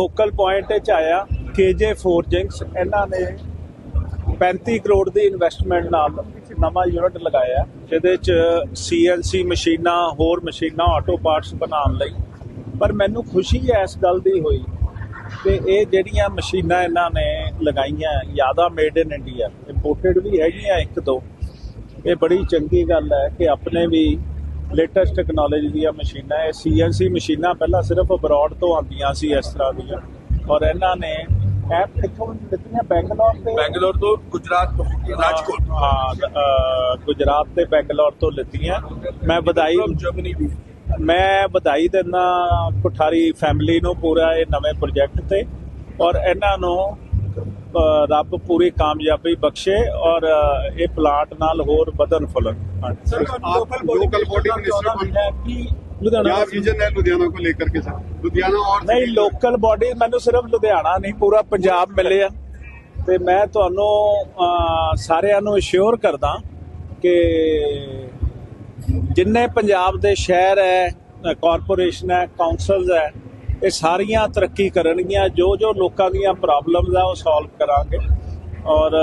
Focal point 'ਚ ਆਇਆ ਕੇਜੇ forgings ਇਹਨਾਂ ਨੇ 35 ਕਰੋੜ ਦੀ ਇਨਵੈਸਟਮੈਂਟ ਨਾਲ ਨਵਾਂ ਯੂਨਿਟ ਲਗਾਇਆ, ਜਿਹਦੇ 'ਚ ਸੀਐਨਸੀ ਮਸ਼ੀਨਾਂ, ਹੋਰ ਮਸ਼ੀਨਾਂ ਆਟੋ ਪਾਰਟਸ ਬਣਾਉਣ ਲਈ। ਪਰ ਮੈਨੂੰ ਖੁਸ਼ੀ ਹੈ ਇਸ ਗੱਲ ਦੀ ਹੋਈ ਕਿ ਇਹ ਜਿਹੜੀਆਂ ਮਸ਼ੀਨਾਂ ਇਹਨਾਂ ਨੇ ਲਗਾਈਆਂ ਜ਼ਿਆਦਾ ਮੇਡ ਇਨ ਇੰਡੀਆ ਇੰਪੋਰਟਡ ਵੀ ਹੈਗੀਆਂ ਇੱਕ ਦੋ, ਇਹ ਬੜੀ ਚੰਗੀ ਗੱਲ ਹੈ ਕਿ ਆਪਣੇ ਵੀ ਲੇਟੈਸਟ ਟੈਕਨੋਲੋਜੀ ਦੀਆਂ ਮਸ਼ੀਨਾਂ ਇਹ ਸੀਐਨਸੀ ਮਸ਼ੀਨਾਂ ਪਹਿਲਾਂ ਸਿਰਫ ਅਬਰਾਡ ਤੋਂ ਆਉਂਦੀਆਂ ਸੀ ਇਸ ਤਰ੍ਹਾਂ ਦੀਆਂ। ਔਰ ਇਹਨਾਂ ਨੇ ਐਪ ਕਿੱਥੋਂ ਲਿੱਤੀਆਂ ਬੈਂਗਲੌਰ ਤੇ? ਬੈਂਗਲੌਰ ਤੋਂ ਗੁਜਰਾਤ ਤੋਂ ਰਾਜਕੋਟ ਹਾਂ ਗੁਜਰਾਤ ਤੇ ਬੈਂਗਲੌਰ ਤੋਂ ਲਿੱਤੀਆਂ। ਮੈਂ ਵਧਾਈ ਜਰਮਨੀ ਮੈਂ ਵਧਾਈ ਦਿੰਦਾ ਕੋਠਾਰੀ ਫੈਮਿਲੀ ਨੂੰ ਪੂਰਾ ਇਹ ਨਵੇਂ ਪ੍ਰੋਜੈਕਟ ਤੇ। ਔਰ ਇਹਨਾਂ ਨੂੰ ਰੱਬ ਪੂਰੀ ਕਾਮਯਾਬੀ ਬਖਸ਼ੇ ਔਰ ਇਹ ਪਲਾਟ ਨਾਲ ਹੋਰ ਵਧਨ ਫੁੱਲਣ। ਸਰ ਲੋਕਲ ਬੋਡੀ ਮਿਨਿਸਟਰ ਕਿ ਲੁਧਿਆਣਾ ਆਪ ਰੀਜਨ ਹੈ ਲੁਧਿਆਣਾ ਕੋ ਲੈ ਕਰਕੇ ਸਰ? ਲੁਧਿਆਣਾ ਔਰ ਨਹੀਂ ਲੋਕਲ ਬੋਡੀ ਮੈਨੂੰ ਸਿਰਫ ਲੁਧਿਆਣਾ ਨਹੀਂ ਪੂਰਾ ਪੰਜਾਬ ਮਿਲੇ ਆ। ਤੇ ਮੈਂ ਤੁਹਾਨੂੰ ਸਾਰਿਆਂ ਨੂੰ ਅਸ਼ੋਰ ਕਰਦਾ ਕਿ ਜਿੰਨੇ ਪੰਜਾਬ ਦੇ ਸ਼ਹਿਰ ਹੈ ਕਾਰਪੋਰੇਸ਼ਨ ਹੈ ਕਾਉਂਸਲਸ ਹੈ ਇਹ ਸਾਰੀਆਂ ਤਰੱਕੀ ਕਰਨਗੀਆਂ ਜੋ ਜੋ ਲੋਕਾਂ ਦੀਆਂ ਪ੍ਰੋਬਲਮਸ ਆ ਉਹ ਸੋਲਵ ਕਰਾਂਗੇ ਔਰ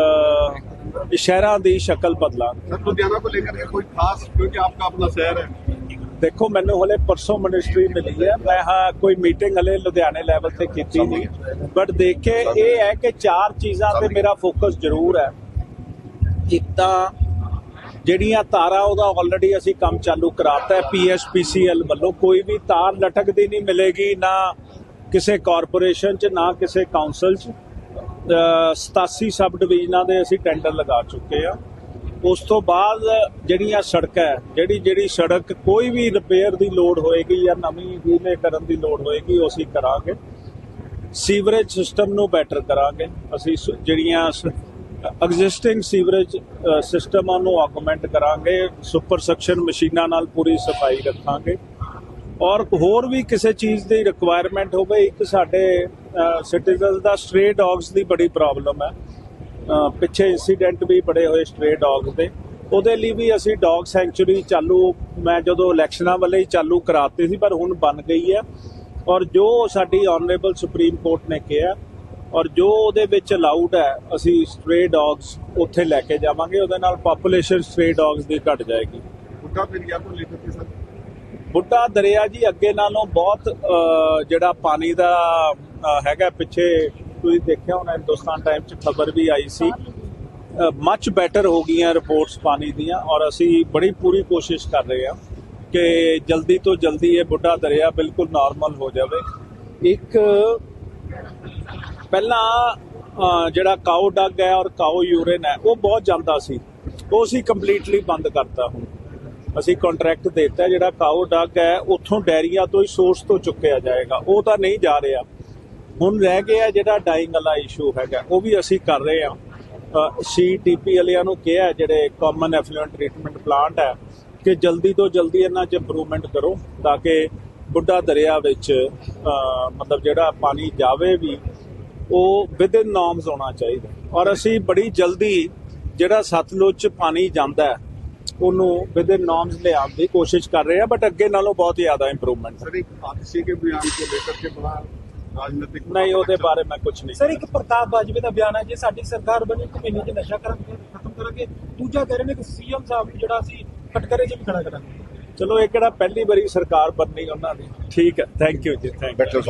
ਸ਼ਹਿਰਾਂ ਦੀ ਸ਼ਕਲ ਬਦਲਾਂਗੇ। ਲੁਧਿਆਣਾ ਕੋ ਲੈ ਕੇ ਕੋਈ ਖਾਸ ਕਿਉਂਕਿ ਆਪਕਾ ਆਪਣਾ ਸ਼ਹਿਰ ਹੈ। ਦੇਖੋ ਮੈਨੂੰ ਹਲੇ ਪਰਸੋਂ ਮਿਨਿਸਟਰੀ ਮਿਲੀ ਹੈ। ਮੈਂ ਹਾਂ ਕੋਈ ਮੀਟਿੰਗ ਹਲੇ ਲੁਧਿਆਣੇ ਲੈਵਲ ਤੇ ਕੀਤੀ ਨਹੀਂ। ਬਟ ਦੇਖ ਕੇ ਇਹ ਹੈ ਕਿ ਚਾਰ ਚੀਜ਼ਾਂ ਤੇ ਮੇਰਾ ਫੋਕਸ ਜ਼ਰੂਰ ਹੈ। ਇੱਕ ਤਾਂ ਜਿਹੜੀਆਂ ਤਾਰਾਂ ਉਹਦਾ ਆਲਰੇਡੀ ਅਸੀਂ ਕੰਮ ਚਾਲੂ ਕਰਾਤਾ ਹੈ ਪੀਐਸਪੀਸੀਐਲ ਵੱਲੋਂ। ਕੋਈ ਵੀ ਤਾਰ ਲਟਕਦੀ ਨਹੀਂ ਮਿਲੇਗੀ ਨਾ ਕਿਸੇ ਕਾਰਪੋਰੇਸ਼ਨ 'ਚ ਨਾ ਕਿਸੇ ਕਾਉਂਸਲ 'ਚ। ਅ, 87 ਸਬ ਡਿਵੀਜ਼ਨਾਂ ਦੇ ਅਸੀਂ ਟੈਂਡਰ ਲਗਾ ਚੁੱਕੇ ਆ ਉਸ ਤੋਂ ਬਾਅਦ ਜਿਹੜੀਆਂ ਸੜਕਾਂ ਹੈ ਜਿਹੜੀ ਜਿਹੜੀ ਸੜਕ ਕੋਈ ਵੀ ਰਿਪੇਅਰ ਦੀ ਲੋੜ ਹੋਏਗੀ ਜਾਂ ਨਵੀਂ ਰੀਲੇ ਕਰਨ ਦੀ ਲੋੜ ਹੋਏਗੀ ਉਹ ਅਸੀਂ ਕਰਾਂਗੇ। ਸੀਵਰੇਜ ਸਿਸਟਮ ਨੂੰ ਬੈਟਰ ਕਰਾਂਗੇ। ਅਸੀਂ ਸ- ਜਿਹੜੀਆਂ ਐਗਜ਼ਿਸਟਿੰਗ ਸੀਵਰੇਜ ਸਿਸਟਮਾਂ ਨੂੰ ਆਗੂਮੈਂਟ ਕਰਾਂਗੇ ਸੁਪਰ ਸਕਸ਼ਨ ਮਸ਼ੀਨਾਂ ਨਾਲ ਪੂਰੀ ਸਫ਼ਾਈ ਰੱਖਾਂਗੇ। ਔਰ ਹੋਰ ਵੀ ਕਿਸੇ ਚੀਜ਼ ਦੀ ਰਿਕੁਆਇਰਮੈਂਟ ਹੋਵੇ, ਇੱਕ ਸਾਡੇ ਸਿਟੀਜ਼ਨਸ ਦਾ ਸਟ੍ਰੇ ਡੌਗਸ ਦੀ ਬੜੀ ਪ੍ਰੋਬਲਮ ਹੈ। ਪਿੱਛੇ ਇਨਸੀਡੈਂਟ ਵੀ ਬੜੇ ਹੋਏ ਸਟ੍ਰੇ ਡੌਗਸ ਦੇ। ਉਹਦੇ ਲਈ ਵੀ ਅਸੀਂ ਡੌਗ ਸੈਂਚੁਰੀ ਚਾਲੂ, ਮੈਂ ਜਦੋਂ ਇਲੈਕਸ਼ਨਾਂ ਵਾਲੇ ਹੀ ਚਾਲੂ ਕਰਾਤੇ ਸੀ, ਪਰ ਹੁਣ ਬਣ ਗਈ ਹੈ। ਔਰ ਜੋ ਸਾਡੀ ਆਨਰੇਬਲ ਸੁਪਰੀਮ ਕੋਰਟ ਨੇ ਕਿਹਾ ਔਰ ਜੋ ਉਹਦੇ ਵਿੱਚ ਅਲਾਉਡ ਹੈ ਅਸੀਂ ਸਟ੍ਰੇ ਡੌਗਸ ਉੱਥੇ ਲੈ ਕੇ ਜਾਵਾਂਗੇ ਉਹਦੇ ਨਾਲ ਪਾਪੂਲੇਸ਼ਨ ਸਟ੍ਰੇ ਡੌਗਸ ਦੀ ਘਟ ਜਾਏਗੀ। ਬੁੱਢਾ ਦਰਿਆ ਤੋਂ ਲੈ ਕੇ ਸਰ ਬੁੱਢਾ ਦਰਿਆ ਜੀ ਅੱਗੇ ਨਾਲੋਂ ਬਹੁਤ ਜਿਹੜਾ ਪਾਣੀ ਦਾ ਹੈਗਾ ਪਿੱਛੇ ਤੁਸੀਂ ਦੇਖਿਆ ਹੋਣਾ ਹਿੰਦੁਸਤਾਨ ਟਾਈਮ 'ਚ ਖਬਰ ਵੀ ਆਈ ਸੀ। ਮੱਚ ਬੈਟਰ ਹੋ ਗਈਆਂ ਰਿਪੋਰਟਸ ਪਾਣੀ ਦੀਆਂ ਔਰ ਅਸੀਂ ਬੜੀ ਪੂਰੀ ਕੋਸ਼ਿਸ਼ ਕਰ ਰਹੇ ਹਾਂ ਕਿ ਜਲਦੀ ਤੋਂ ਜਲਦੀ ਇਹ ਬੁੱਢਾ ਦਰਿਆ ਬਿਲਕੁਲ ਨਾਰਮਲ ਹੋ ਜਾਵੇ। ਇੱਕ ਪਹਿਲਾਂ ਜਿਹੜਾ ਕਾਓ ਡੱਗ ਹੈ ਔਰ ਕਾਓ ਯੂਰਿਨ ਹੈ, ਉਹ ਬਹੁਤ ਚੱਲਦਾ ਸੀ। ਉਹ ਅਸੀਂ ਕੰਪਲੀਟਲੀ ਬੰਦ ਕਰਤਾ ਹੁਣ। ਅਸੀਂ ਕੰਟਰੈਕਟ ਦਿੱਤਾ ਜਿਹੜਾ ਕਾਓ ਡੱਗ ਹੈ, ਉੱਥੋਂ ਡੈਰੀਆਂ ਤੋਂ ਹੀ ਸੋਰਸ ਤੋਂ ਚੁੱਕਿਆ ਜਾਏਗਾ। ਉਹ ਤਾਂ ਨਹੀਂ ਜਾ ਰਿਹਾ। ਹੁਣ ਰਹਿ ਗਿਆ ਜਿਹੜਾ ਡਾਈਂਗ ਵਾਲਾ ਇਸ਼ੂ ਹੈਗਾ, ਉਹ ਵੀ ਅਸੀਂ ਕਰ ਰਹੇ ਹਾਂ। ਸੀਟੀਪੀ ਵਾਲਿਆਂ ਨੂੰ ਕਿਹਾ ਜਿਹੜੇ ਕਾਮਨ ਐਫਲੂਐਂਟ ਟ੍ਰੀਟਮੈਂਟ ਪਲਾਂਟ ਹੈ, ਕਿ ਜਲਦੀ ਤੋਂ ਜਲਦੀ ਇਹਨਾਂ 'ਚ ਇੰਪਰੂਵਮੈਂਟ ਕਰੋ, ਤਾਂ ਕਿ ਬੁੱਢਾ ਦਰਿਆ ਵਿੱਚ ਮਤਲਬ ਜਿਹੜਾ ਪਾਣੀ ਜਾਵੇ ਵੀ ਉਹ ਵਿਦਿਨ ਨਾਮਸ ਹੋਣਾ ਚਾਹੀਦਾ। ਔਰ ਅਸੀਂ ਬੜੀ ਜਲਦੀ ਜਿਹੜਾ ਸਤਲੁਜ ਚ ਪਾਣੀ ਜਾਂਦਾ ਉਹਨੂੰ ਵਿਦਿਨ ਨਾਮਸ ਲਿਆਉਣ ਦੀ ਕੋਸ਼ਿਸ਼ ਕਰ ਰਹੇ ਆ ਬਟ ਅੱਗੇ ਨਾਲੋਂ ਬਹੁਤ ਜ਼ਿਆਦਾ ਇੰਪਰੂਵਮੈਂਟ ਸਰ ਇੱਕ ਹਾਦਸੇ ਕੇ ਬਿਆਨ ਕੋ ਲੇਕਰ ਕੇ ਬਾਹਰ ਰਾਜਨੀਤਿਕ ਨਹੀਂ ਉਹਦੇ ਬਾਰੇ ਮੈਂ ਕੁਝ ਨਹੀਂ ਸਰ ਇੱਕ ਪ੍ਰਤਾਪ ਬਾਜਵੇ ਦਾ ਬਿਆਨ ਹੈ ਜੇ ਸਾਡੀ ਸਰਕਾਰ ਬਣੀ ਇੱਕ ਮਹੀਨੇ ਚ ਨਸ਼ਾ ਕਰਾਂਗੇ ਖਤਮ ਕਰਾਂਗੇ। ਦੂਜਾ ਕਹਿ ਰਹੇ ਨੇ ਕਿ ਸੀਐਮ ਸਾਹਿਬ ਨੂੰ ਜਿਹੜਾ ਅਸੀਂ ਕਟਕਰੇ ਚ ਵੀ ਖੜਾ ਕਰਾਂਗੇ। ਚਲੋ ਇਹ ਕਿਹੜਾ ਪਹਿਲੀ ਵਾਰੀ ਸਰਕਾਰ ਬਣਨੀ ਉਹਨਾਂ ਦੀ। ਠੀਕ ਹੈ thank you ji thank you